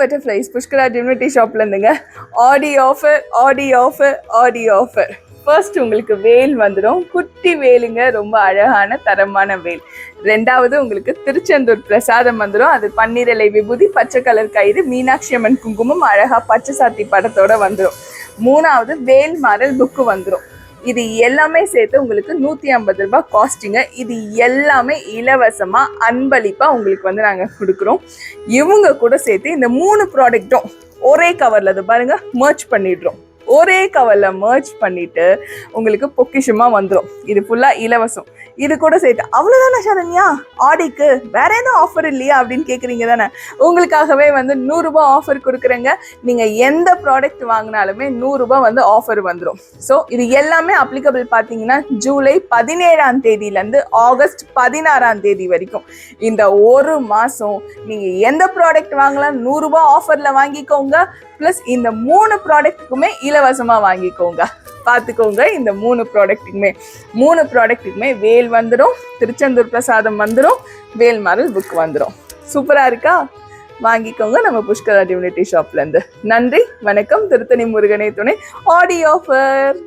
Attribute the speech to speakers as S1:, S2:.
S1: Butterflies Pushkara டியூனிட்டி ஷாப்லேருந்துங்க ஆடி offer ஆடி offer ஆடி offer first உங்களுக்கு வேல் வந்துடும். குட்டி வேலுங்க ரொம்ப அழகான தரமான வேல். ரெண்டாவது உங்களுக்கு திருச்செந்தூர் பிரசாதம் வந்துடும். அது பன்னீரலை விபூதி பச்சை கலர் கயிறு மீனாட்சி அம்மன் குங்குமம் அழகாக பச்சை சாத்தி படத்தோட வந்துடும். மூணாவது வேல் மாறல் புக்கு வந்துடும். இது எல்லாமே சேர்த்து உங்களுக்கு நூற்றி ஐம்பது ரூபாய் காஸ்டிங்க இது எல்லாமே இலவசமாக அன்பளிப்பாக உங்களுக்கு வந்து நாங்கள் கொடுக்குறோம். இவங்க கூட சேர்த்து இந்த மூணு ப்ராடக்ட்டும் ஒரே கவரில் அது பாருங்க மர்ச் பண்ணிடுறோம். ஒரே கவரில் மர்ச் பண்ணிட்டு உங்களுக்கு பொக்கிஷமாக வந்துடும் இது ஃபுல்லாக இலவசம். இது கூட சேர்த்து அவ்வளோதானே சரண்யா ஆடிக்கு வேற எதுவும் ஆஃபர் இல்லையா? அப்படின்னு கேட்குறீங்க தானே. உங்களுக்காகவே வந்து நூறுரூபா ஆஃபர் கொடுக்குறேங்க. நீங்கள் எந்த ப்ராடக்ட் வாங்கினாலுமே நூறுரூபா வந்து ஆஃபர் வந்துடும் ஸோ இது எல்லாமே அப்ளிகபிள் பார்த்தீங்கன்னா ஜூலை பதினேழாம் தேதியிலேருந்து ஆகஸ்ட் பதினாறாம் தேதி வரைக்கும். இந்த ஒரு மாதம் நீங்கள் எந்த ப்ராடக்ட் வாங்கலாம் நூறுரூபா ஆஃபரில் வாங்கிக்கோங்க. ப்ளஸ் இந்த மூணு ப்ராடக்ட்டுக்குமே இலவசமாக வாங்கிக்கோங்க. பார்த்துக்கோங்க இந்த மூணு ப்ராடக்ட்டுக்குமே மூணு ப்ராடக்ட்டுக்குமே வேல் வந்துடும் திருச்செந்தூர் பிரசாதம் வந்துடும் வேல் மாரல் புக் வந்துடும் சூப்பராக இருக்கா? வாங்கிக்கோங்க நம்ம புஷ்கரா டியூனிட்டி ஷாப்லேருந்து நன்றி வணக்கம் திருத்தணி முருகனை துணை. ஆடி ஆஃபர்